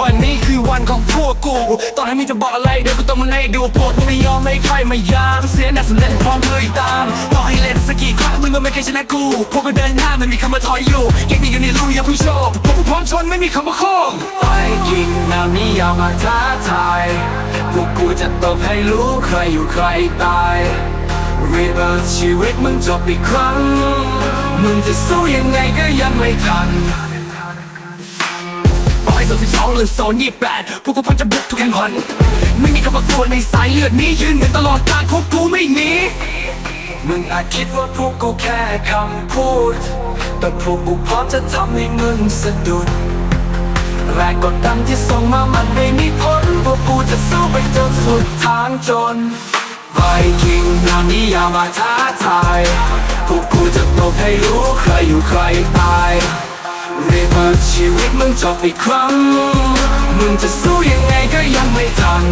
วันนี้คือวันของพวกกู ตอนให้มึงจะบอกอะไรเดี๋ยวกูต้องมาไล่ดูพวกกูไม่ยอมไม่ใครมายามเสียหน้าสุดเล่นพร้อมเลยตาม ต่อให้เล่นสักกี่ครั้งมึงก็ไม่เคยชนะกู พวกกูเดินหน้าไม่มีคำว่าถอยอยู่เก่งที่อยู่ในรูอย่าเพิ่งโชว์พวกกูพร้อมชนไม่มีคำว่าโค้งไฟกิงนามียามาท้าทายพวกกูจะตบให้รู้ใครอยู่ใครตายรีเบิร์ชีวิตมึงจบอีกครั้งมึงจะสู้ยังไงก็ยังไม่ทัน โซนสิบสองหรือโซนยี่แปดพวกกูพร้อมจะบุกทุกแห่งหนไม่มีคำว่ากลัวในสายเลือดนี้ยืนหนึ่งตลอดการพวกกูไม่หนีมึงอาจคิดว่าพวกกูแค่คำพูด แต่พวกกูพร้อมจะทำให้มึงสะดุดแรงกดดันที่ส่งมามันไม่มีผลพวกกูจะสู้ไปจนสุดทางจนไวคิงนานี้อย่ามาท้าทายพวกกูจะตบให้รู้ใครอยู่ใครตาย เรียกว่าชีวิตมึงจบอีกครั้ง มึงจะสู้ยังไงก็ยังไม่ทัน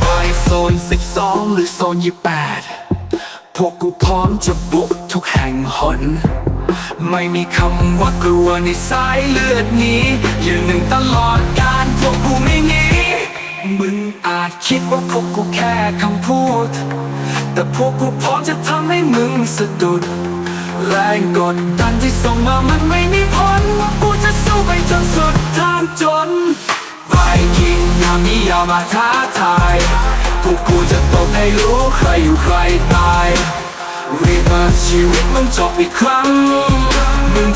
ไปโซนสิบสองหรือโซนยี่แปดพวกกูพร้อมจะบุกทุกแห่งหน ไม่มีคำว่ากลัวในสายเลือดนี้ยืนหนึ่งตลอดการพวกกูไม่หนีมึงอาจคิดว่าพวกกูแค่คำพูด แต่พวกกูพร้อมจะทำให้มึงสะดุดแรงกดดันที่ส่งมามันไม่มีผลว่ากูจะสู้ไปจนสุดทางจนไวคิงนามิยามาท้าทายพวกกูจะตบให้รู้ใครอยู่ใครตาย รีบมาชีวิตมันจบอีกครั้งมึง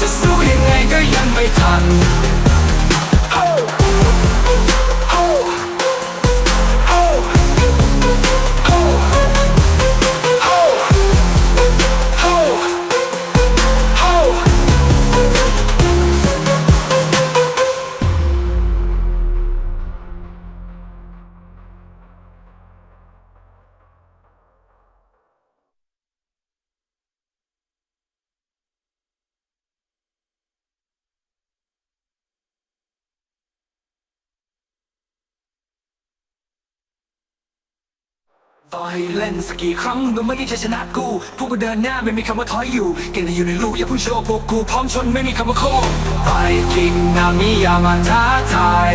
ต่อให้เล่นสักกี่ครั้งมึงไม่ได้ชัยชนะกูพวกกูเดินหน้าไม่มีคำว่าถอยอยู่ เก่งแต่อยู่ในลูกอย่าเพิ่งโชว์พวกกูพร้อมชนไม่มีคำว่าโค้งไปกิงนามิยามาท้าทาย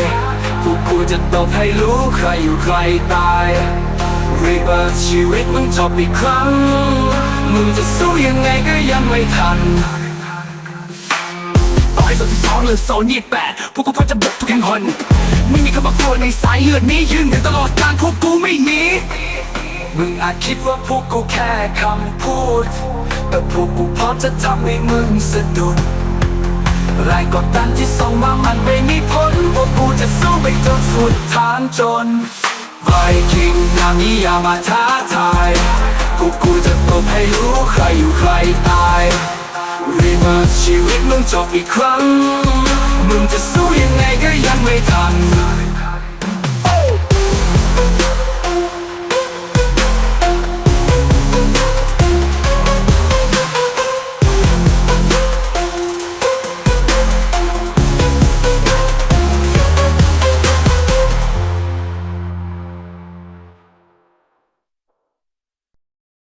พวกกูจะตบให้รู้ใครอยู่ใครตายรีเบิร์ชีวิตมึงจบอีกครั้ง มึงจะสู้ยังไงก็ยังไม่ทัน ต่อให้โซนสิบสองหรือโซนยี่แปดพวกกูพร้อมจะบุกทุกแห่งหนไม่มีคำว่ากลัวในสายเลือดนี้ยืนหนึ่งตลอดการพวกกูไม่หนีมึงอาจคิดว่าพวกกูแค่คำพูด แต่พวกกูพร้อมจะทำให้มึงสะดุดแรกดดันที่ส่งมามันไม่มีผลพวกกูจะสู้ไปจนสุดทางจนไวคิงนามิยามาท้าทายพวกกูจะตบให้รู้ใคร จบอีกครั้ง มึงจะสู้ยังไงก็ยังไม่ทัน